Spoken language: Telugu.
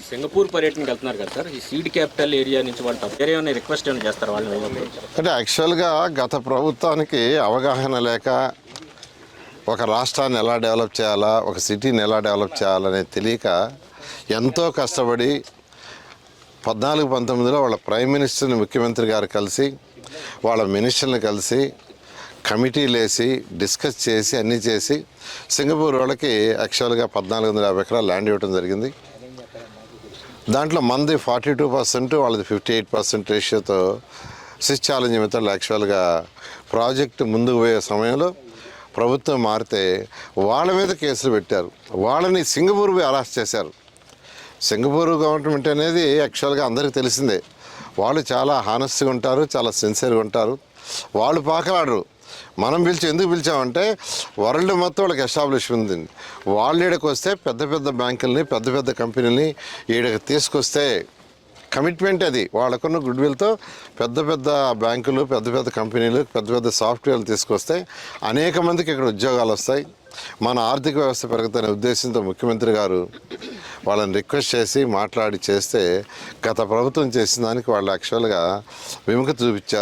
ఈ సింగపూర్ పర్యటనకి వెళ్తున్నారు కదా సార్? ఈ సీడ్ క్యాపిటల్ ఏరియా నుంచి వాళ్ళు వేరే ఏమైనా రిక్వెస్ట్ ఏమైనా చేస్తారు వాళ్ళు అంటే యాక్చువల్గా గత ప్రభుత్వానికి అవగాహన లేక ఒక రాష్ట్రాన్ని ఎలా డెవలప్ చేయాలా ఒక సిటీని ఎలా డెవలప్ చేయాలనే తెలియక ఎంతో కష్టపడి పద్నాలుగు పంతొమ్మిదిలో వాళ్ళ ప్రైమ్ మినిస్టర్ని ముఖ్యమంత్రి గారు కలిసి వాళ్ళ మినిస్టర్ని కలిసి కమిటీలు వేసి డిస్కస్ చేసి అన్నీ చేసి సింగపూర్ వాళ్ళకి యాక్చువల్గా పద్నాలుగు వందల యాభై ఎకరాలు ల్యాండ్ ఇవ్వడం జరిగింది. దాంట్లో మంది ఫార్టీ టూ పర్సెంట్ వాళ్ళది ఫిఫ్టీ ఎయిట్ పర్సెంట్ రేషియోతో సిస్ ఛాలెంజ్ మెథడ్ యాక్చువల్గా ప్రాజెక్ట్ ముందుకు పోయే సమయంలో ప్రభుత్వం మారితే వాళ్ళ మీద కేసులు పెట్టారు. వాళ్ళని సింగపూర్ పోయి అరెస్ట్ చేశారు. సింగపూర్ గవర్నమెంట్ అనేది యాక్చువల్గా అందరికీ తెలిసిందే. వాళ్ళు చాలా హానెస్ట్గా ఉంటారు చాలా సిన్సియర్గా ఉంటారు. వాళ్ళు పాకలాడరు. మనం పిలిచి ఎందుకు పిలిచామంటే వరల్డ్ మొత్తం వాళ్ళకి ఎస్టాబ్లిష్మెంట్ ఉంది. వాళ్ళు ఈడకి వస్తే పెద్ద పెద్ద బ్యాంకుల్ని పెద్ద పెద్ద కంపెనీలని ఈడకి తీసుకొస్తే కమిట్మెంట్ అది. వాళ్ళకున్న గుడ్ విల్తో పెద్ద పెద్ద బ్యాంకులు పెద్ద పెద్ద కంపెనీలు పెద్ద పెద్ద సాఫ్ట్వేర్లు తీసుకొస్తే అనేక మందికి ఇక్కడ ఉద్యోగాలు వస్తాయి. మన ఆర్థిక వ్యవస్థ పెరుగుతున్న ఉద్దేశంతో ముఖ్యమంత్రి గారు వాళ్ళని రిక్వెస్ట్ చేసి మాట్లాడి చేస్తే గత ప్రభుత్వం చేసిన దానికి వాళ్ళు యాక్చువల్గా విముఖత చూపించారు.